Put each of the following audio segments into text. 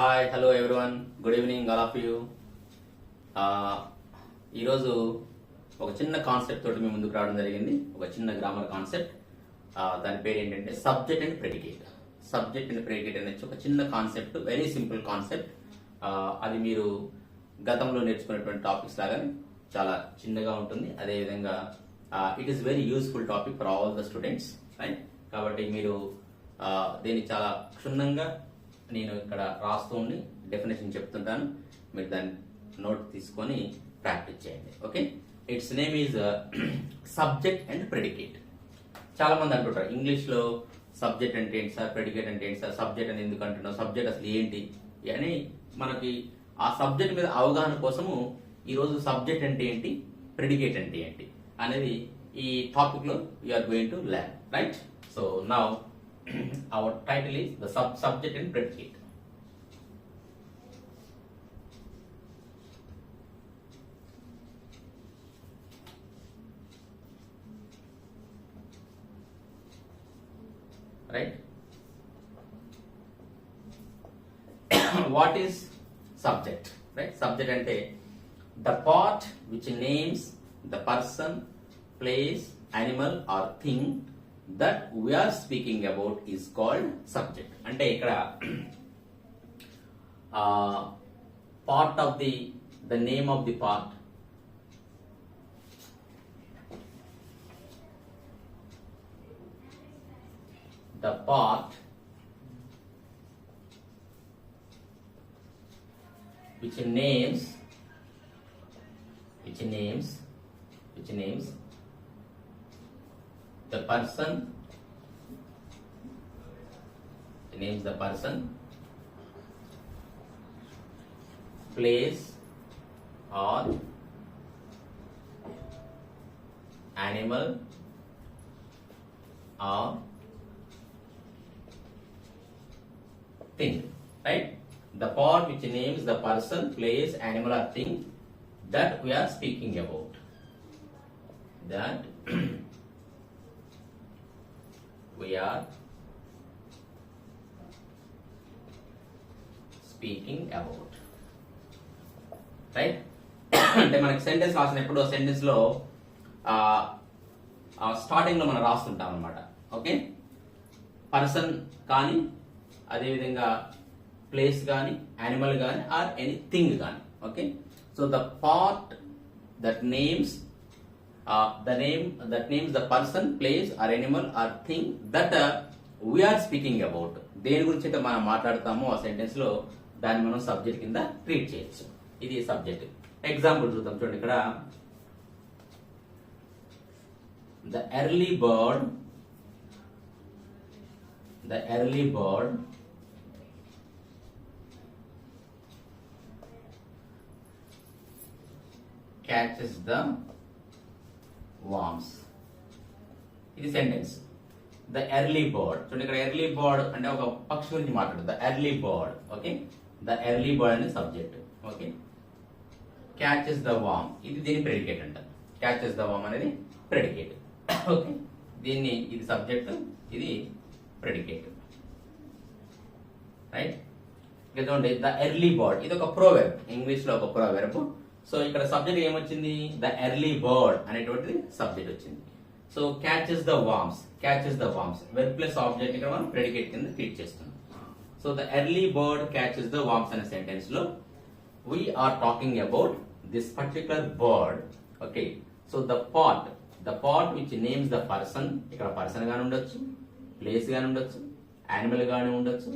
Hi hello everyone good evening all of you ఈరోజు ఒక చిన్న కాన్సెప్ట్ తోటి మీ ముందుకు రావడం జరిగింది. ఒక చిన్న గ్రామర్ కాన్సెప్ట్ దాని పేరు ఏంటంటే subject and predicate subject and predicate అనేది ఒక చిన్న కాన్సెప్ట్ వెరీ సింపుల్ కాన్సెప్ట్ అది మీరు గతంలో నేర్చుకున్నటువంటి టాపిక్స్ లాగానే చాలా చిన్నగా ఉంటుంది. అదేవిధంగా it is very useful topic for all the students right కాబట్టి మీరు దీన్ని చాలా క్షుణ్ణంగా నేను ఇక్కడ రాస్తూ ఉండి డెఫినేషన్ చెప్తుంటాను. మీరు దాన్ని నోట్ తీసుకొని ప్రాక్టీస్ చేయండి. Okay it's name is subject and predicate చాలా మంది అంటుంటారు ఇంగ్లీష్లో సబ్జెక్ట్ అంటే ఏంటి సార్? ప్రెడికేట్ అంటే ఏంటి సార్? సబ్జెక్ట్ అని ఎందుకు అంటున్నావు? సబ్జెక్ట్ అసలు ఏంటి? అని మనకి ఆ సబ్జెక్ట్ మీద అవగాహన కోసము ఈ రోజు సబ్జెక్ట్ అంటే ఏంటి? ప్రెడికేట్ అంటే ఏంటి? అనేది ఈ టాపిక్లో you are going to learn right so now our title is the sub subject and predicate. Right? what is subject? Right? Subject and a the part which names the person, place, animal or thing that we are speaking about is called subject అంటే ఇక్కడ part of the the name of the part the part which names which names which names the person names the person place or animal or thing, right? The part which names the person, place, animal, or thing that we are speaking about. That we are speaking about. Right అంటే మనకి sentence రాసినప్పుడు సెంటెన్స్లో స్టార్టింగ్లో మనం రాస్తుంటాం అనమాట okay person కానీ అదేవిధంగా place కానీ animal కానీ ఆర్ ఎనీథింగ్ కానీ. Okay so the part that names Uh, the name that names the person, place or animal or thing that uh, we are speaking about. దేని గురించి అయితే మనం మాట్లాడతామో ఆ సెంటెన్స్లో దాన్ని మనం సబ్జెక్ట్ కింద ట్రీట్ చేయొచ్చు. ఇది సబ్జెక్ట్ ఎగ్జాంపుల్ చూద్దాం చూడండి ఇక్కడ. The early bird the early bird catches the worms ఇది సెంటెన్స్ ద ఎర్లీ బర్డ్ చూడండి ఇక్కడ ఎర్లీ బర్డ్ అంటే ఒక పక్షి గురించి మాట్లాడు. The early bird okay the early bird అనే subject okay catches the worm ఇది దీని ప్రెడికేట్ అంట. క్యాచెస్ ద వామ్ అనేది ప్రెడికేట్ ఓకే దీన్ని ఇది సబ్జెక్ట్ ఇది ప్రెడికేట్ రైట్ ఇక చూడండి. ద ఎర్లీ బర్డ్ ఇది ఒక ప్రోవెర్బ్ ఇంగ్లీష్లో ఒక ప్రోవెర్బ్ సో ఇక్కడ సబ్జెక్ట్ ఏమొచ్చింది? ద ఎర్లీ బర్డ్ అనేటువంటిది సబ్జెక్ట్ వచ్చింది. So catches the worms catches the worms verb plus object ఇక్కడ మనం ప్రెడికేట్ కింద ట్రీట్ చేస్తున్నాం. So the early bird catches the worms అనే సెంటెన్స్లో we talking about this this particular okay so the part the part which names the person ఇక్కడ person గాని ఉండొచ్చు place గాని ఉండొచ్చు యానిమల్ గాని ఉండొచ్చు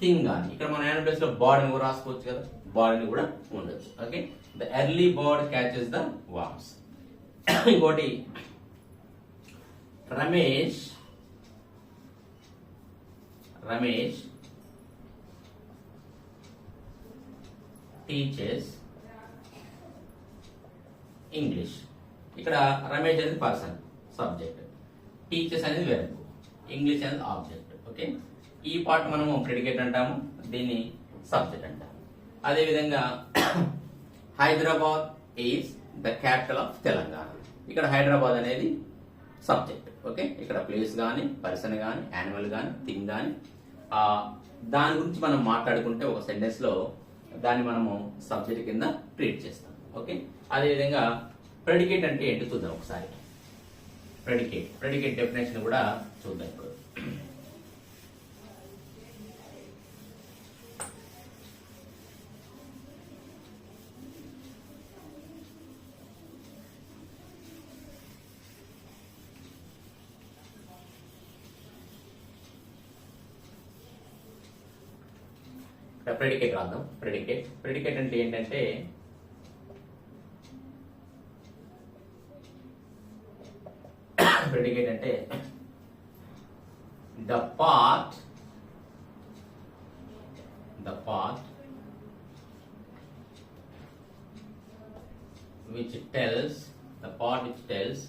థింగ్ గాని. ఇక్కడ మన యానిమల్ ప్లేస్లో బర్డ్ అని కూడా రాసుకోవచ్చు కదా. బర్డ్ అని కూడా ఉండొచ్చు. Okay the early bird catches the worms ఇంకోటి రమేష్ రమేష్ టీచర్స్ ఇంగ్లీష్ ఇక్కడ రమేష్ అనేది పర్సన్ సబ్జెక్ట్ టీచర్స్ అనేది వెర్బ్ ఇంగ్లీష్ అనేది ఆబ్జెక్ట్ ఓకే ఈ పార్ట్ మనము ప్రిడికేట్ అంటాము దీన్ని సబ్జెక్ట్ అంటాము. అదేవిధంగా Hyderabad is the capital of Telangana. ఇక్కడ హైదరాబాద్ అనేది సబ్జెక్ట్ ఓకే ఇక్కడ ప్లేస్ కానీ పర్సన్ కానీ యానిమల్ కానీ థింగ్ కానీ దాని గురించి మనం మాట్లాడుకుంటే ఒక సెంటెన్స్లో దాన్ని మనము సబ్జెక్ట్ కింద ట్రీట్ చేస్తాం ఓకే అదేవిధంగా ప్రెడికేట్ అంటే ఏంటి చూద్దాం ఒకసారి. ప్రెడికేట్ ప్రెడికేట్ డెఫినేషన్ కూడా చూద్దాం ఇప్పుడు. ప్రెడికేట్ రాద్దాం ప్రెడికేట్ ప్రెడికేట్ అంటే ఏంటంటే ప్రెడికేట్ అంటే the part the part which tells the part which tells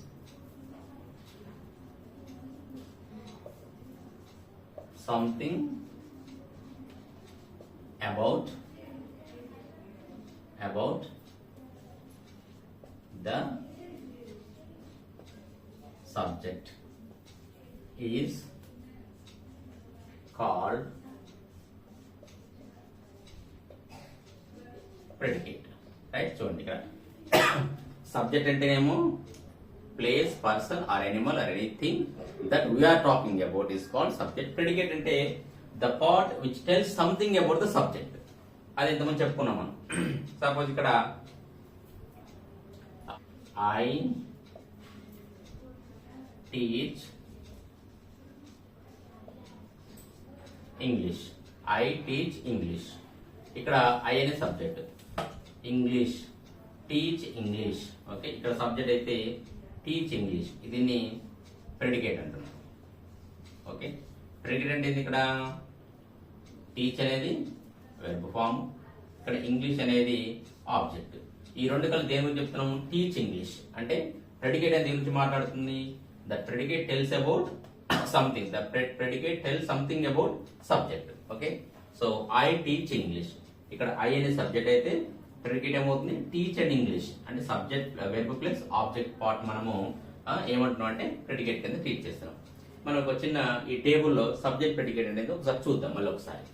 something about about the subject is called predicate right? చూడండి ఇక్కడ. సబ్జెక్ట్ అంటేనేమో place person or animal or anything that we are talking about is called subject predicate అంటే the part which tells something about the subject అది ఇంతమంది చెప్పుకున్నాం మనం. Suppose ఇక్కడ I teach English I teach English ఇక్కడ I అనే subject English teach English okay ఇక్కడ subject అయితే టీచ్ ఇంగ్లీష్ దీన్ని ప్రెడికేట్ అంటున్నాం. ఓకే ప్రెగ్నెంట్ అంటే ఏంది ఇక్కడ? టీచ్ అనేది వెర్బ్ ఫామ్ ఇక్కడ ఇంగ్లీష్ అనేది ఆబ్జెక్ట్ ఈ రెండు కలిసి దేని గురించి చెప్తున్నాము? టీచ్ ఇంగ్లీష్ అంటే ప్రెడికేట్ అనేది గురించి మాట్లాడుతుంది? The predicate tells about something the predicate tell something about subject okay so I teach English ఇక్కడ ఐ అనే సబ్జెక్ట్ అయితే ప్రెడికేట్ ఏమవుతుంది? టీచ్ అండ్ ఇంగ్లీష్ అంటే subject verb plus object part మనము ఏమంటున్నాం అంటే ప్రెడికేట్ కింద టీచ్ చేస్తున్నాం. మనం ఒక చిన్న ఈ టేబుల్లో సబ్జెక్ట్ ప్రెడికేట్ అనేది ఒకసారి చూద్దాం మళ్ళీ ఒకసారి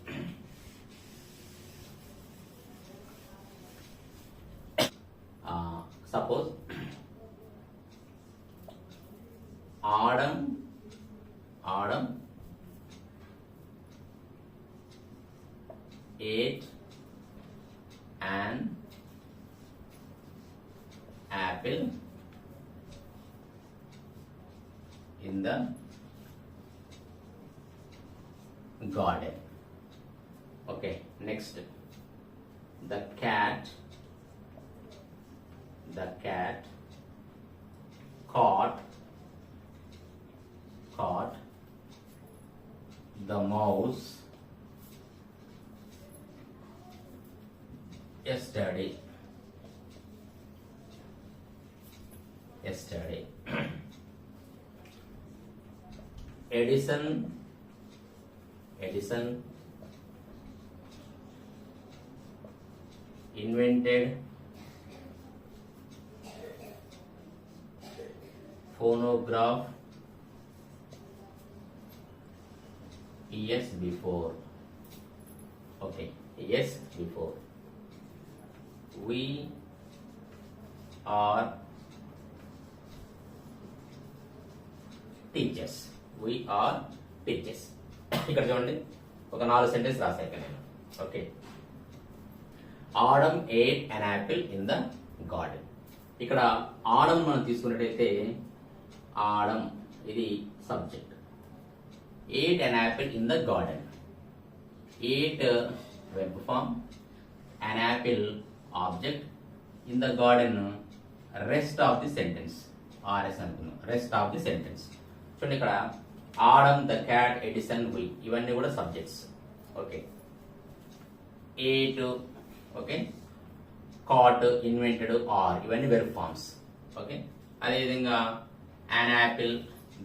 suppose Adam Adam ate and apple in the garden. Okay, next. The cat, the cat caught, caught the mouse yesterday. Yesterday. Edison. Edison invented phonograph Yes, before. Okay yes before. We are teachers. We are teachers. ఇక్కడ చూడండి. ఒక నాలుగు sentence రాశాక నేను. Okay Adam ate an apple in the garden ఇక్కడ Adam మనం తీసుకున్నట్టయితే Adam ఇది subject ate an apple in the garden ate verb form an apple object in the garden rest of the sentence RS అనుకున్నాం rest of the sentence చూడండి ఇక్కడ Adam the cat Edison వి ఇవన్నీ కూడా subjects okay ate okay caught invented are ఇవన్నీ verb forms okay అదేవిధంగా an apple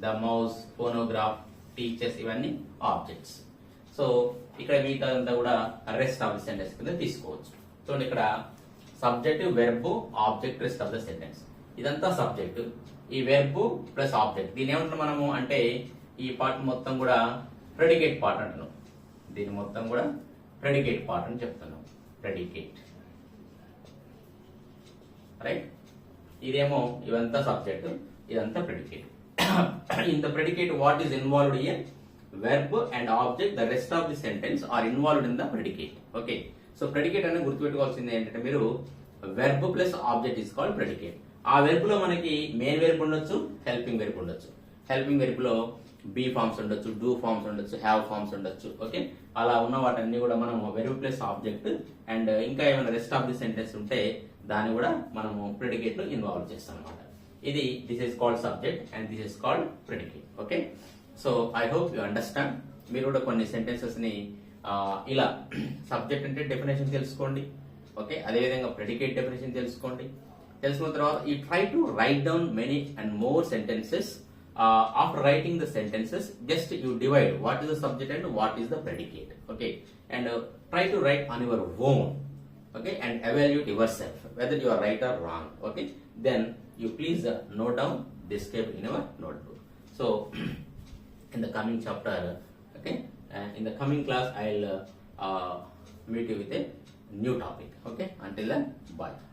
the mouse phonograph teachers ఇవన్నీ objects so ఇక్కడ మిగతా అంతా కూడా రెస్ట్ ఆఫ్ ద సెంటెన్స్ కింద తీసుకోవచ్చు. చూడండి ఇక్కడ subject verb object rest of the sentence ఇదంతా సబ్జెక్ట్ ఈ వెర్బ్ ప్లస్ ఆబ్జెక్ట్ దీని ఏమంటారు మనము అంటే ఈ పార్ట్ మొత్తం కూడా ప్రెడికేట్ పార్ట్ అంటున్నాం. దీని మొత్తం కూడా ప్రెడికేట్ పార్ట్ అని చెప్తున్నాం. ప్రెడికేట్ రైట్ ఇదేమో ఇవంతా సబ్జెక్ట్ ఇదంతా predicate in the predicate what is involved here verb and object the rest of the sentence are involved in the predicate okay so predicate అనేది గుర్తుపెట్టుకోవాల్సింది ఏంటంటే మీరు verb plus object is called predicate ఆ వెర్బ్లో మనకి main verb ఉండొచ్చు helping verb ఉండొచ్చు. Helping వెర్బ్లో బీ ఫార్మ్స్ ఉండొచ్చు డూ ఫార్మ్స్ ఉండొచ్చు హ్యావ్ ఫార్మ్స్ ఉండొచ్చు ఓకే అలా ఉన్న వాటన్ని కూడా మనం వెరీ ప్లస్ ఆబ్జెక్ట్ అండ్ ఇంకా ఏమైనా రెస్ట్ ఆఫ్ ది సెంటెన్స్ ఉంటే దాన్ని కూడా మనము ప్రెడికేట్లో ఇన్వాల్వ్ చేస్తాం అనమాట ఇది this is called subject and this is called predicate okay so I hope you understand మీరు కూడా కొన్ని సెంటెన్సెస్ని ఇలా సబ్జెక్ట్ అంటే డెఫినేషన్ తెలుసుకోండి ఓకే అదేవిధంగా ప్రెడికేట్ డెఫినేషన్ తెలుసుకోండి. తెలుసుకున్న తర్వాత ఈ try to write down many and more sentences uh, after writing the sentences just you divide what is the subject and what is the predicate okay? And uh, try to write on your own okay? And evaluate yourself whether you are right or wrong okay? Then you please uh, note down this step in your notebook. So in the coming chapter okay? Uh, in the coming class i'll uh, uh, meet you with a new topic okay? Until then bye.